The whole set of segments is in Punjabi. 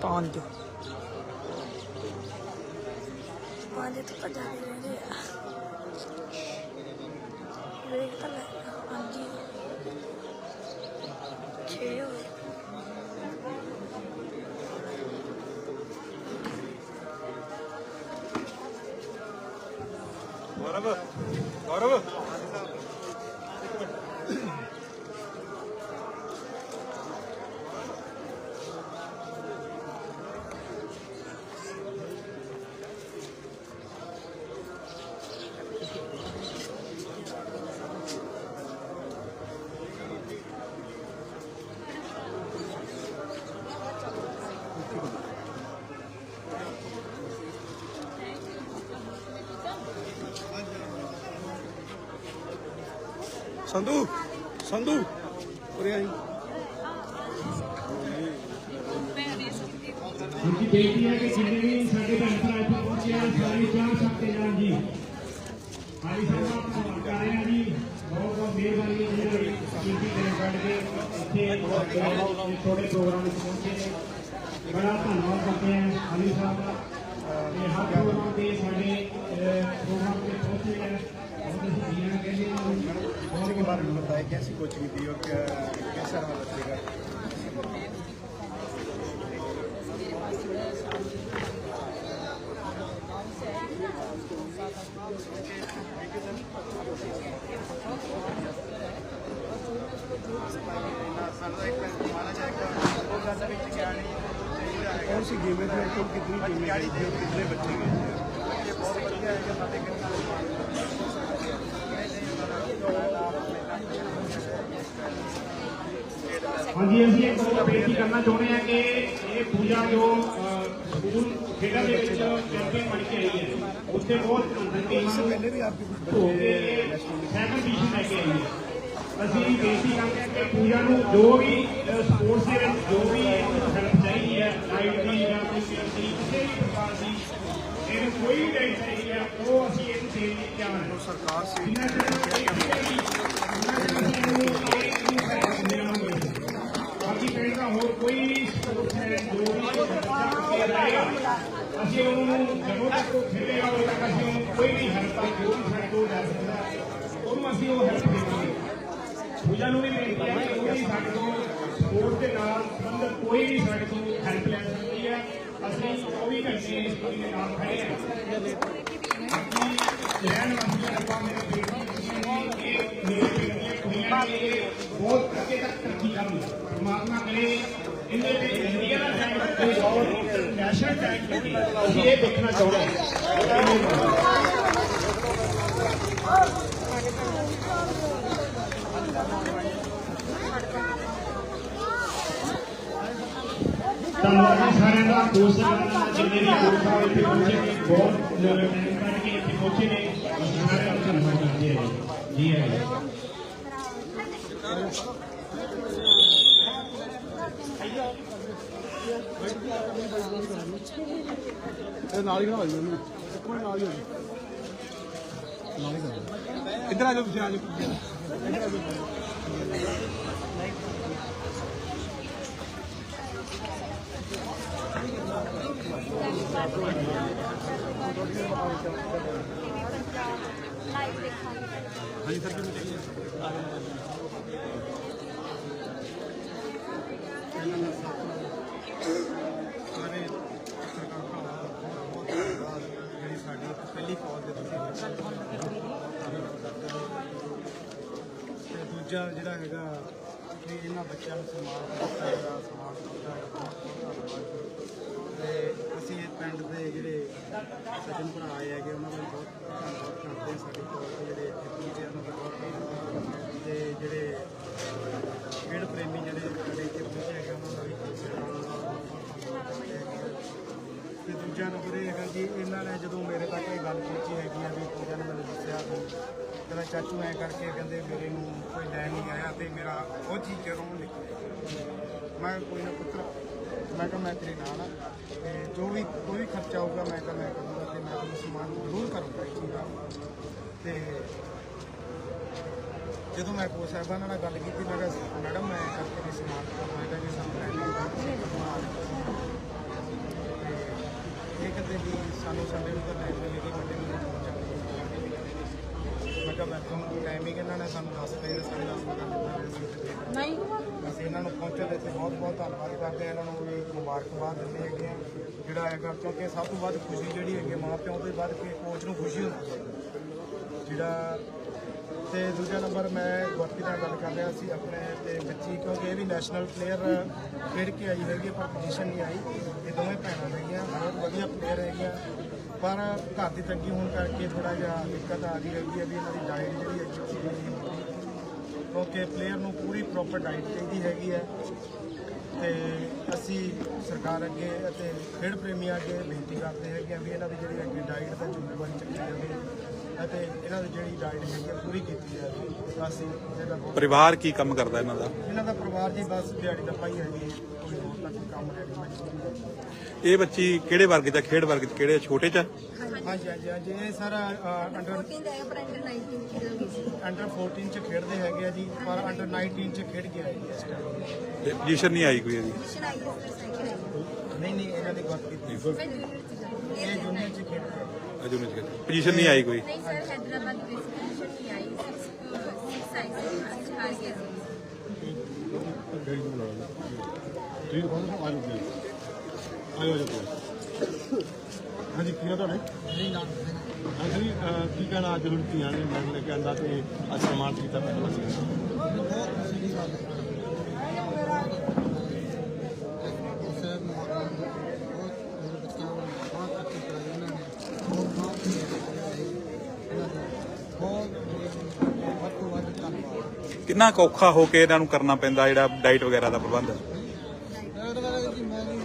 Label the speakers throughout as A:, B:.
A: ਪੰਜ
B: ਪੰਜ ਤੋਂ ਤਾਂ ਜ਼ਿਆਦਾ ਰਹਿੰਦੇ ਆ ਵੇਖ ਤਾਂ ਲੈ ਹਾਂਜੀ ਛੇ ਹੋ ਗਏ
C: ਸੰਧੂ ਸੰਧੂ ਉਰੇ ਆਈ
D: ਉਨकी ਬੇਨਤੀ ਹੈ ਕਿ ਜਿੰਨੇ ਵੀ ਸਾਡੇ ਭੈਣ ਭਰਾ ਇੱਥੇ ਪਹੁੰਚੇ ਆ ਸਾਰੀ ਚਾਹ ਛੱਕ ਕੇ ਜਾਣ ਜੀ ਹਾਈ ਸਾਹਿਬ ਆਪ ਸਵਾਲ ਕਰ ਰਹੇ ਆ ਜੀ ਬਹੁਤ ਬਹੁਤ ਮਿਹਰਬਾਨੀ ਹੈ ਜਿਹੜੇ ਕੀਮਤੀ ਦਿਨ ਕੱਢ ਕੇ ਇੱਥੇ ਇਹ ਛੋਟੇ ਪ੍ਰੋਗਰਾਮ ਵਿੱਚ ਪਹੁੰਚੇ ਨੇ ਬੜਾ ਧੰਨਵਾਦ ਕਰਦੇ ਹਾਂ ਹਾਲੀ ਸਾਹਿਬ ਦਾ ਤੇ ਹਰ ਪ੍ਰੋਗਰਾਮ ਤੇ ਸਾਡੇ ਅਹ, ਪ੍ਰੋਗਰਾਮ ਤੇ ਪਹੁੰਚੇ ਹੈ کوچنگ کے بارے میں
C: بتائیں کیسی کوچنگ دی اور کیسا رہا بچے کا؟ کون سی گیمیں تھیں اور کتنی گیمیں تھیں؟ کتنے بچے گئے تھے؟ بہت بڑھیا ہے کہ ہمیں کرنا۔
D: ਹਾਂਜੀ ਅਸੀਂ ਇੱਕ ਹੋਰ ਬੇਨਤੀ ਕਰਨਾ ਚਾਹੁੰਦੇ ਹਾਂ ਕਿ ਇਹ ਪੂਜਾ ਜੋ ਸਕੂਲ ਖੇਡਾਂ ਦੇ ਵਿੱਚ ਚੈਂਪੀਅਨ ਬਣ ਕੇ ਆਈ ਹੈ, ਉੱਥੇ ਬਹੁਤ ਟੀਮਾਂ ਨੂੰ
C: ਪਹਿਲੇ ਵੀ ਆਪਕੀ
D: ਹੋ। ਕੇ ਸੈਵਨ ਪੋਜੀਸ਼ਨ ਲੈ ਕੇ ਆਈ ਅਸੀਂ ਬੇਨਤੀ ਕਰਦੇ ਹਾਂ ਕਿ ਪੂਜਾ ਨੂੰ ਜੋ ਵੀ ਸਪੋਰਟਸ ਦੇ ਵਿੱਚ ਜੋ ਵੀ ਹੈਲਪ ਚਾਹੀਦੀ ਹੈ ਲਾਈਟ ਜਾਂ ਕੋਈ ਕਿਸੇ ਵੀ ਪ੍ਰਕਾਰ ਦੀ ਇਹ ਕੋਈ ਨਹੀਂ ਹੈ ਉਹ ਅਸੀਂ ਇਹਨੂੰ ਦੇਣ ਲਈ ਤਿਆਰ ਹਾਂ ਸਰਕਾਰ ਸੀ ਬਾਕੀ ਪਿੰਡ ਦਾ ਹੋਰ ਕੋਈ ਸਪੋਰਟ ਹੈ ਜੋ ਵੀ ਰਹੇਗਾ ਅਸੀਂ ਉਹਨੂੰ ਜਦੋਂ ਤੱਕ ਉਹ ਖੇਡੇਗਾ ਉਦੋਂ ਤੱਕ ਅਸੀਂ ਉਹਨੂੰ ਕੋਈ ਵੀ ਹੈਲਪ ਆ ਜੋ ਵੀ ਸਾਡੇ ਕੋਲ ਜਾ ਸਕਦਾ। ਉਹਨੂੰ ਅਸੀਂ ਉਹ ਹੈਲਪ ਦੇਵਾਂਗੇ ਪੂਜਾ ਨੂੰ ਵੀ ਬੇਨਤੀ ਹੈ ਕਿ ਉਹ ਵੀ ਸਾਡੇ ਕੋਲ ਸਪੋਰਟ ਦੇ ਨਾਲ ਸੰਬੰਧਿਤ ਕੋਈ ਵੀ ਸਾਡੇ ਕੋਲ ਹੈਲਪ ਲੈ ਸਕਦੀ ਹੈ ਅਸੀਂ 24 ਘੰਟੇ ਇਸ ਕੁੜੀ ਦੇ ਨਾਲ ਖੜੇ ਹਾਂ ਰਹਿਣ ਵਾਸਤੇ ਆਪਾਂ ਮੇਰੇ ਬੇਟੀ ਇਹ ਮੇਰੇ ਬੇਟੀਆਂ ਕੁੜੀਆਂ ਨੇ ਇਹ ਬਹੁਤ ਅੱਗੇ ਤੱਕ ਤਰੱਕੀ ਕਰਨ ਪਰਮਾਤਮਾ ਕਰੇ ਇਹਦੇ ਤੇ ਇੰਡੀਆ ਦਾ ਟੈਂਕ ਕੋਈ ਹੋਰ ਨੈਸ਼ਨਲ ਟੈਂਕ ਲੱਗੇ ਅਸੀਂ ਇਹ ਦੇਖਣਾ ਚਾਹੁੰਦੇ ਹਾਂ ਧੰਨਵਾਦ ਸਾਰਿਆਂ ਦਾ ਦੋਸਤ ਜਿੰਨੇ ਵੀ ਗੁਰੂ ਇੱਥੇ ਪਹੁੰਚੇ ਨੇ ਬਹੁਤ ਟਾਈਮ ਕੱਢ ਕੇ ਇੱਥੇ ਪਹੁੰਚੇ ਨੇ ਸਾਰਿਆਂ ਦਾ ਧੰਨਵਾਦ ਕਰਦੇ ਹਾਂ ਜੀ ਹੈ
C: ਇਹ ਨਾਲ ਹੀ ਖੜਾ ਹੋ ਜੀ ਉਹਨੂੰ ਨਾਲ ਹੀ ਹੋ ਨਾਲ ਹੀ ਖੜਾ ਇੱਧਰ ਆ ਜਾਓ ਤੁਸੀਂ, ਆ ਜਾਓ। ਹਾਂਜੀ, ਸਰ ਕਿਵੇਂ ਚਾਹੀਏ ਸਾਰੇ ਸਰਕਾਰ ਬਹੁਤ ਧੰਨਵਾਦ ਜਿਹੜੀ ਸਾਡੀ ਪਹਿਲੀ ਕਾਲ ਤੇ ਤੁਸੀਂ ਤੇ ਦੂਜਾ ਜਿਹੜਾ ਹੈਗਾ, ਕਿ ਇਹਨਾਂ ਬੱਚਿਆਂ ਨੂੰ ਸਨਮਾਨ ਦਿੱਤਾ ਜਿਹੜਾ ਸਨਮਾਨ ਦਿੱਤਾ ਪਿੰਡ ਦੇ ਜਿਹੜੇ ਸੱਜਣ ਭਰਾ ਆਏ ਹੈਗੇ, ਉਹਨਾਂ ਦਾ ਬਹੁਤ ਧੰਨਵਾਦ ਕਰਦੇ ਹਾਂ ਸਾਡੇ ਕੋਲ ਜਿਹੜੇ ਇੱਥੇ ਪਹੁੰਚੇ ਬਹੁਤ ਧੰਨਵਾਦ। ਤੇ ਜਿਹੜੇ ਖੇਡ ਪ੍ਰੇਮੀ ਜਿਹੜੇ ਸਾਡੇ ਇੱਥੇ ਪਹੁੰਚੇ ਹੈਗੇ, ਉਹਨਾਂ ਦਾ ਵੀ ਤੇ ਦੂਜਾ ਨੰਬਰ ਇਹ ਹੈਗਾ ਜੀ ਇਹਨਾਂ ਨੇ ਜਦੋਂ ਮੇਰੇ ਤੱਕ ਇਹ ਗੱਲ ਪਹੁੰਚੀ ਹੈਗੀ ਆ ਵੀ ਪੂਜਾ ਨੇ ਮੈਨੂੰ ਦੱਸਿਆ ਕਹਿੰਦਾ, ਚਾਚੂ, ਐ ਕਰਕੇ ਕਹਿੰਦੇ ਮੇਰੇ ਨੂੰ ਕੋਈ ਲੈ ਨਹੀਂ ਆਇਆ ਤੇ ਮੇਰਾ ਉਹ ਚੀਜ਼ ਜਦੋਂ ਨਿਕਲਿਆ ਮੈਂ ਕੋਈ ਨਾ ਪੁੱਤਰ ਮੈਂ ਕਿਹਾ ਮੈਂ ਤੇਰੇ ਨਾਲ ਆ ਤੇ ਜੋ ਵੀ ਕੋਈ ਵੀ ਖਰਚਾ ਹੋਊਗਾ ਮੈਂ ਤਾਂ ਮੈਂ ਕਰੂੰਗਾ ਤੇ ਮੈਂ ਤੁਹਾਨੂੰ ਸਮਾਨ ਜ਼ਰੂਰ ਕਰੂੰਗਾ ਇਸ ਚੀਜ਼ ਦਾ। ਤੇ ਜਦੋਂ ਮੈਂ ਕੋ ਸਾਹਿਬਾਨ ਨਾਲ ਗੱਲ ਕੀਤੀ, ਮੈਂ ਕਿਹਾ, ਮੈਡਮ, ਮੈਂ ਕਰਕੇ ਨਹੀਂ ਸਮਾਨ ਕਰਨਾ ਹੈਗਾ ਜੀ ਸਾਨੂੰ ਲੈ ਕੇ ਇਹ ਕਹਿੰਦੇ ਵੀ ਸਾਨੂੰ ਸਾਡੇ ਨੂੰ ਤਾਂ ਟਾਈਮ ਨਹੀਂ ਲੱਗੀ ਵੱਡੇ ਨੂੰ ਮੈਂ ਕਿਹਾ, ਮੈਂ ਤੁਹਾਨੂੰ ਹੀ ਇਹਨਾਂ ਨੇ, ਸਾਨੂੰ ਦੱਸ ਪਏ ਸਾਡੇ ਦਸ ਵਜੇ ਨਹੀਂ ਅਸੀਂ ਇਹਨਾਂ ਨੂੰ ਪਹੁੰਚੇ ਦੇ ਤੇ ਬਹੁਤ ਬਹੁਤ ਧੰਨਵਾਦ ਕਰਦੇ ਹਾਂ। ਇਹਨਾਂ ਨੂੰ ਵੀ ਮੁਬਾਰਕਬਾਦ ਦਿੰਦੇ ਹੈਗੇ ਆ ਜਿਹੜਾ ਹੈਗਾ ਕਿਉਂਕਿ ਸਭ ਤੋਂ ਵੱਧ ਖੁਸ਼ੀ ਜਿਹੜੀ ਹੈਗੀ ਹੈ ਮਾਂ ਪਿਓ ਤੋਂ ਵੱਧ ਕੇ ਕੋਚ ਨੂੰ ਖੁਸ਼ੀ ਹੁੰਦੀ ਹੈ। ਜਿਹੜਾ ਤੇ ਦੂਜਾ ਨੰਬਰ ਮੈਂ ਗੁਰਪ੍ਰੀਤ ਨਾਲ ਗੱਲ ਕਰ ਰਿਹਾ ਸੀ ਆਪਣੇ ਤੇ ਬੱਚੀ, ਕਿਉਂਕਿ ਇਹ ਵੀ ਨੈਸ਼ਨਲ ਪਲੇਅਰ ਖੇਡ ਕੇ ਆਈ ਹੈਗੀ ਪਰ ਪੋਜੀਸ਼ਨ ਨਹੀਂ ਆਈ। ਇਹ ਦੋਵੇਂ ਭੈਣਾਂ ਹੈਗੀਆਂ, ਬਹੁਤ ਵਧੀਆ ਪਲੇਅਰ ਹੈਗੀਆਂ। ਪਰ ਘਰ ਦੀ ਤੰਗੀ ਹੋਣ ਕਰਕੇ ਥੋੜਾ ਜਿਹਾ ਦਿੱਕਤ ਆ ਰਹੀ ਹੈਗੀ ਹੈ ਵੀ ਇਹਨਾਂ ਦੀ ਡਾਈਟ ਜਿਹੜੀ ਹੈਗੀ ਉਹ ਪੂਰੀ ਨਹੀਂ ਕਿਉਂਕਿ ਪਲੇਅਰ ਨੂੰ ਪੂਰੀ ਪ੍ਰੋਪਰ ਡਾਈਟ ਚਾਹੀਦੀ ਹੈਗੀ ਹੈ। ਤੇ ਅਸੀਂ ਸਰਕਾਰ ਅੱਗੇ ਅਤੇ ਖੇਡ ਪ੍ਰੇਮੀਆਂ ਅੱਗੇ ਬੇਨਤੀ ਕਰਦੇ ਹੈਗੇ ਆ ਵੀ ਇਹਨਾਂ ਦੀ ਜਿਹੜੀ ਅੱਗੇ ਡਾਈਟ ਦਾ ਜ਼ਿੰਮੇਵਾਰੀ ਚੱਕੀ ਜਾਵੇ ਅਤੇ ਇਹਨਾਂ ਦੀ ਜਿਹੜੀ ਡਾਈਟ ਹੈਗੀ ਆ ਪੂਰੀ ਕੀਤੀ ਜਾਵੇ। ਇਹਦਾ ਬਹੁਤ
A: ਪਰਿਵਾਰ ਕੀ ਕੰਮ ਕਰਦਾ ਇਹਨਾਂ ਦਾ?
C: ਇਹਨਾਂ ਦਾ ਪਰਿਵਾਰ ਜੀ ਬਸ ਦਿਹਾੜੀ ਦਾ ਪਾਈ ਹੈਗੀ ਕੋਈ ਹੋਰ ਤਾਂ ਕੋਈ ਕੰਮ ਹੈ ਨਹੀਂ।
A: ਇਹ ਬੱਚੀ ਕਿਹੜੇ ਵਰਗ ਚ ਆ? ਖੇਡ ਵਰਗ ਚ ਕਿਹੜੇ ਛੋਟੇ ਚ ਆ?
C: ਹਾਂਜੀ ਹਾਂਜੀ ਹਾਂਜੀ। ਇਹ ਸਰ ਅੰਡਰ 14 ਦਾ ਪਰ ਅੰਡਰ 19 ਖੇਡਾਂਗੇ ਅੰਡਰ 14 ਚ ਖੇਡਦੇ ਹੈਗੇ ਆ ਜੀ ਪਰ ਅੰਡਰ 19 ਚ ਖੇਡ ਗਿਆ ਜੀ ਇਸ
A: ਟਾਈਮ ਜੀਸ਼ਨ ਨਹੀਂ ਆਈ ਕੋਈ ਇਹਦੀ?
C: ਮਿਸ਼ਨ ਆਈ ਹੈ ਸਰ ਸਾਈਕਲ ਨਹੀਂ ਨਹੀਂ ਇਹਨਾਂ ਦੀ ਗੱਲ ਕੀਤੀ। ਮੈਂ ਜੂਨੀਅਰ ਚ ਜਾਂਦੀ ਇਹ ਜੂਨੀਅਰ ਚ ਖੇਡਦੇ ਆ।
A: ਅਜੂ ਨਹੀਂ ਕਿਹਾ ਪੋਜੀਸ਼ਨ ਨਹੀਂ ਆਈ ਕੋਈ?
E: ਨਹੀਂ ਸਰ ਹੈਦਰਾਬਾਦ ਦੀ ਮਿਸ਼ਨ ਨਹੀਂ ਆਈ। 6 6 ਆਈ ਸੀ ਅੱਜ ਆ
F: ਗਿਆ ਠੀਕ ਹੈ ਆਜੋ ਆਜੋ ਆਜੋ ਹਾਂਜੀ ਕੀ ਆ ਤੁਹਾਡੇ?
C: ਨਹੀਂ ਨਾਮ
F: ਹਾਂਜੀ ਕੀ ਕਹਿਣਾ ਅੱਜ ਹੁਣ ਧੀਆਂ ਨੇ ਮੈਡਲ ਲੈ ਕੇ ਆਂਦਾ ਤੇ ਅੱਜ ਸਨਮਾਨ ਕੀਤਾ ਪਹਿਲਾਂ ਸੀ
C: ਬਹੁਤ ਖੁਸ਼ੀ ਦੀ ਗੱਲ ਹੈ
A: ਕਿੰਨਾ ਕੁ ਔਖਾ ਹੋ ਕੇ ਇਹਨਾਂ ਨੂੰ ਕਰਨਾ ਪੈਂਦਾ ਜਿਹੜਾ ਡਾਈਟ ਵਗੈਰਾ ਦਾ ਪ੍ਰਬੰਧ
C: ਮੈਂ ਉਹਦਾ ਕਹਿੰਦਾ ਕਿ ਮੈਂ ਵੀ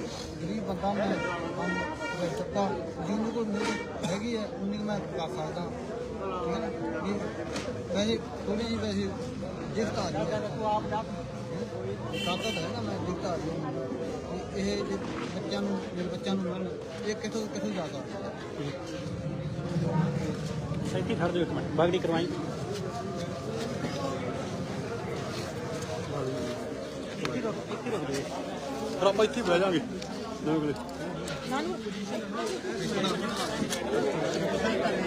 C: ਗਰੀਬ ਬੰਦਾ ਮੈਂ ਕੰਮ ਕਰ ਸਕਦਾ ਜਿੰਨੀ ਕੋ ਮੇਰੀ ਹੈਗੀ ਹੈ ਉਨੀ ਕੁ ਮੈਂ ਕਰ ਸਕਦਾ ਠੀਕ ਹੈ ਨਾ? ਇਹ ਵੈਸੇ ਥੋੜੀ ਜਿਹੀ ਵੈਸੇ ਜਿਫਤ ਆ ਰਹੀ ਹੈ। ਤਾਕਤ ਹੈ? ਨਾ ਮੈਂ ਜਿਫਤ ਆ ਰਹੀ ਹਾਂ। ਇਹ ਜੇ ਬੱਚਿਆਂ ਨੂੰ ਮੇਰੇ ਬੱਚਿਆਂ ਨੂੰ ਮਿਲਣ ਇਹ ਕਿੱਥੋਂ ਕਿੱਥੋਂ ਜਾ ਸਕਦਾ?
G: ਸੈਂਤੀ ਖੜ ਜਾਓ ਇੱਕ ਮਿੰਟ। ਬਾਗੜੀ ਕਰਵਾਈ।
F: ਫਿਰ ਆਪਾਂ ਇੱਥੇ ਬਹਿ ਜਾਾਂਗੇ ਦੋ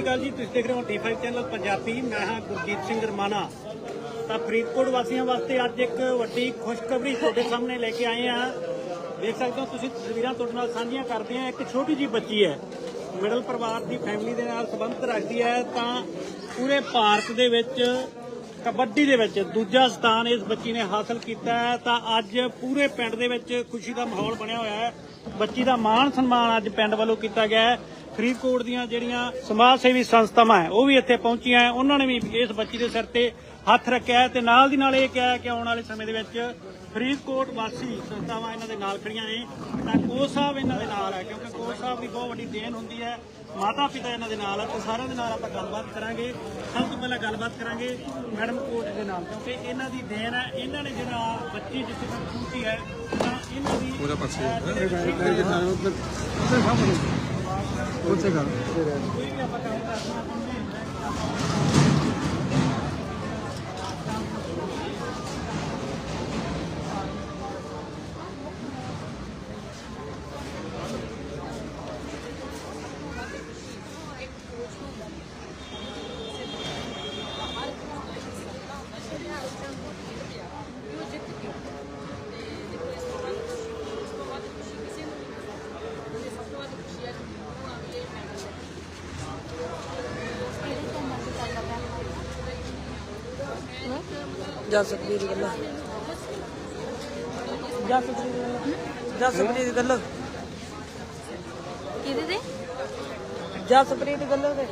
D: ਸ਼੍ਰੀ ਅਕਾਲ ਜੀ, ਤੁਸੀਂ ਦੇਖ ਰਹੇ ਹੋ ਟੀ5 ਚੈਨਲ ਪੰਜਾਬੀ। ਮੈਂ ਹਾਂ ਗੁਰਜੀਤ ਸਿੰਘ ਰਮਾਨਾ ਤਾਂ ਫਰੀਦਕੋਟ ਵਾਸੀਆਂ ਵਾਸਤੇ ਅੱਜ ਇੱਕ ਵੱਡੀ ਖੁਸ਼ਖਬਰੀ ਤੁਹਾਡੇ ਸਾਹਮਣੇ ਲੈ ਕੇ ਆਏ ਹਾਂ। ਦੇਖ ਸਕਦੇ ਹੋ ਤੁਸੀਂ ਤਸਵੀਰਾਂ ਤੁਹਾਡੇ ਨਾਲ ਸਾਂਝੀਆਂ ਕਰਦੇ ਆ ਇੱਕ ਛੋਟੀ ਜੀ ਬੱਚੀ ਹੈ। ਮਿਡਲ ਪਰਿਵਾਰ ਦੀ ਫੈਮਿਲੀ ਦੇ ਨਾਲ ਸੰਬੰਧ ਰੱਖਦੀ ਹੈ। ਤਾਂ ਪੂਰੇ ਭਾਰਤ ਦੇ ਵਿੱਚ, ਕਬੱਡੀ ਦੇ ਵਿੱਚ ਦੂਜਾ ਸਥਾਨ ਇਸ ਬੱਚੀ ਨੇ ਹਾਸਲ ਕੀਤਾ ਹੈ। ਤਾਂ ਅੱਜ ਪੂਰੇ ਪਿੰਡ ਦੇ ਵਿੱਚ ਖੁਸ਼ੀ ਦਾ ਮਾਹੌਲ ਬਣਿਆ ਹੋਇਆ ਹੈ। ਬੱਚੀ ਦਾ ਮਾਣ ਸਨਮਾਨ ਅੱਜ ਪਿੰਡ ਵੱਲੋਂ ਕੀਤਾ ਗਿਆ ਹੈ। ਫਰੀਦਕੋਟ ਦੀਆਂ ਜਿਹੜੀਆਂ ਸਮਾਜ ਸੇਵੀ ਸੰਸਥਾਵਾਂ ਹੈ ਉਹ ਵੀ ਇੱਥੇ ਪਹੁੰਚੀਆਂ ਹੈ। ਉਹਨਾਂ ਨੇ ਵੀ ਇਸ ਬੱਚੀ ਦੇ ਸਿਰ ਤੇ ਹੱਥ ਰੱਖਿਆ ਤੇ ਨਾਲ ਦੀ ਨਾਲ ਇਹ ਕਿਹਾ ਕਿ ਆਉਣ ਵਾਲੇ ਸਮੇਂ ਦੇ ਵਿੱਚ ਫਰੀਦਕੋਟ ਵਾਸੀ ਸੰਸਥਾਵਾਂ ਇਹਨਾਂ ਦੇ ਨਾਲ ਖੜੀਆਂ ਨੇ। ਤਾਂ ਕੋਚ ਸਾਹਿਬ ਇਹਨਾਂ ਦੇ ਨਾਲ ਹੈ ਕਿਉਂਕਿ ਕੋਚ ਸਾਹਿਬ ਦੀ ਬਹੁਤ ਵੱਡੀ ਦੇਣ ਹੁੰਦੀ ਹੈ। ਮਾਤਾ ਪਿਤਾ ਇਹਨਾਂ ਦੇ ਨਾਲ ਹੈ ਤੇ ਸਾਰਿਆਂ ਦੇ ਨਾਲ ਆਪਾਂ ਗੱਲਬਾਤ ਕਰਾਂਗੇ। ਸਭ ਤੋਂ ਪਹਿਲਾਂ ਗੱਲਬਾਤ ਕਰਾਂਗੇ ਮੈਡਮ ਕੋਚ ਦੇ ਨਾਲ ਕਿਉਂਕਿ ਇਹਨਾਂ ਦੀ ਦੇਣ ਹੈ ਇਹਨਾਂ ਨੇ ਜਿਹੜਾ ਬੱਚੀ ਜਿੱਥੇ ਤੱਕ ਪਹੁੰਚੀ ਹੈ ਤਾਂ ਇਹਨਾਂ ਦੀ ਉਹਦਾ ਪਾਸੇ
C: ਉੱਥੇ ਗੱਲ।
H: ਜਸਪ੍ਰੀਤ ਗੱਲਾਂ ਜਸਪ੍ਰੀਤ ਜਸਪ੍ਰੀਤ ਗੱਲਾਂ।
I: ਕਿਹਦੇ ਦੇ
H: ਜਸਪ੍ਰੀਤ ਗੱਲਾਂ ਤੇ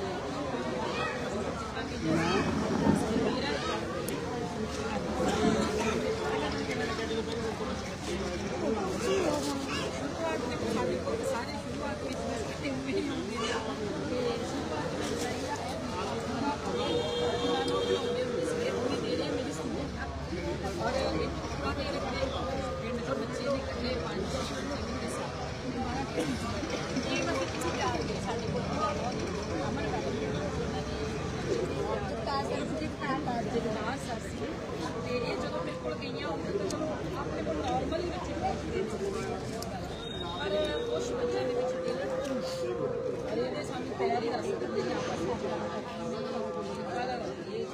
I: ਤੇ ਇਹ ਜਦੋਂ ਮੇਰੇ ਕੋਲ ਗਈਆਂ ਉਦੋਂ ਤਾਂ ਚਲੋ ਆਪਣੇ ਕੋਲ ਨਾਰਮਲ ਹੀ ਬੱਚੇ ਦੇ ਪਰ ਕੁਝ ਬੱਚਿਆਂ ਦੇ ਵਿੱਚ ਦਿਲ ਅਰੇ ਇਹਦੇ ਸਾਨੂੰ ਪੈਰ ਹੀ ਦੱਸ ਦਿੰਦੇ ਨੇ ਆਪਸ ਵਿੱਚ ਕਾਲਾ ਇਹ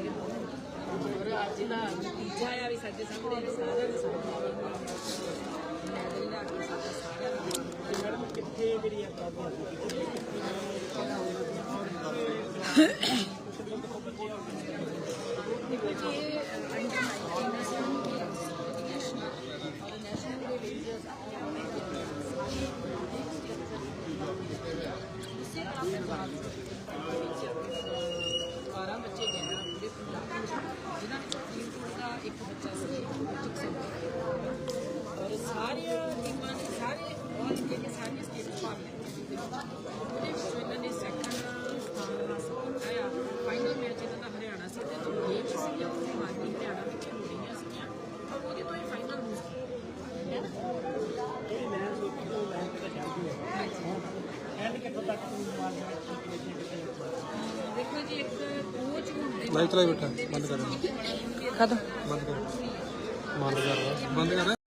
I: ਗਮਨ ਅੱਜ ਦਾ ਨਤੀਜਾ ਆ ਵੀ ਸਾਡੇ ਸਾਹਮਣੇ ਸਾਰਿਆਂ ਦੇ ਸਾਹਮਣੇ
J: ਮੈਡਮ ਕਿੱਥੇ ਜਿਹੜੀ ਆ? ਪ੍ਰੋਬਲਮ
I: ਦੇਖੋ ਜੀ ਇਹ ਅੰਡਰ 19 ਨੈਸ਼ਨਲ ਵੀ ਨੈਸ਼ਨਲ ਔਰ ਨੈਸ਼ਨਲ ਦੇ ਵਿੱਚ ਇਸੇ ਤਰ੍ਹਾਂ ਪੰਜਾਬ ਦੇ ਵਿੱਚ 12 ਬੱਚੇ ਗਏ ਆ ਪੂਰੇ ਪੰਜਾਬ ਵਿੱਚ ਜਿਨ੍ਹਾਂ ਵਿੱਚ ਫਰੀਦਕੋਟ ਦਾ ਇੱਕ ਬੱਚਾ ਸੀ ਜਿਕ ਸਿੰਘ ਔਰ ਸਾਰੀਆਂ ਟੀਮਾਂ ਨੇ ਸਾਰੇ ਆਲ ਇੰਡੀਆ ਦੇ ਸਾਰੀਆਂ ਸਟੇਟ ਭਾਗ ਲਿਆ ਉਹਦੇ ਵਿੱਚ ਇਹਨਾਂ ਨੇ ਸੈਕੰਡ ਸਥਾਨ ਹਾਸਲ ਕੀਤਾ ਆ ਫਾਈਨਲ ਮੈਚ ਇਹਨਾਂ ਦਾ ਹਰਿਆਣਾ ਸੀ ਤੇ ਜੋ ਗੇਮ ਸੀ ਉਹ ਮਾਨੀ ਹਰਿਆਣਾ ਵਿੱਚ ਹੋ ਰਹੀਆਂ ਸੀਗੀਆਂ ਔਰ ਉਹਦੇ ਤੋਂ ਫਾਈਨਲ ਹੋ ਸੀ
J: ਐਂਡ ਕਿੱਥੋਂ ਤੱਕ ਮਾਰ ਕਿੱਥੇ
I: ਦੇਖੋ ਜੀ ਇੱਕ ਕੋਚ ਹੁੰਦੇ
C: ਲਾਈਟ ਚਲਾਈ ਬੈਠਾ ਬੰਦ ਕਰ। ਬੰਦ ਕਰ। ਬੰਦ ਕਰ। ਬੰਦ ਕਰ।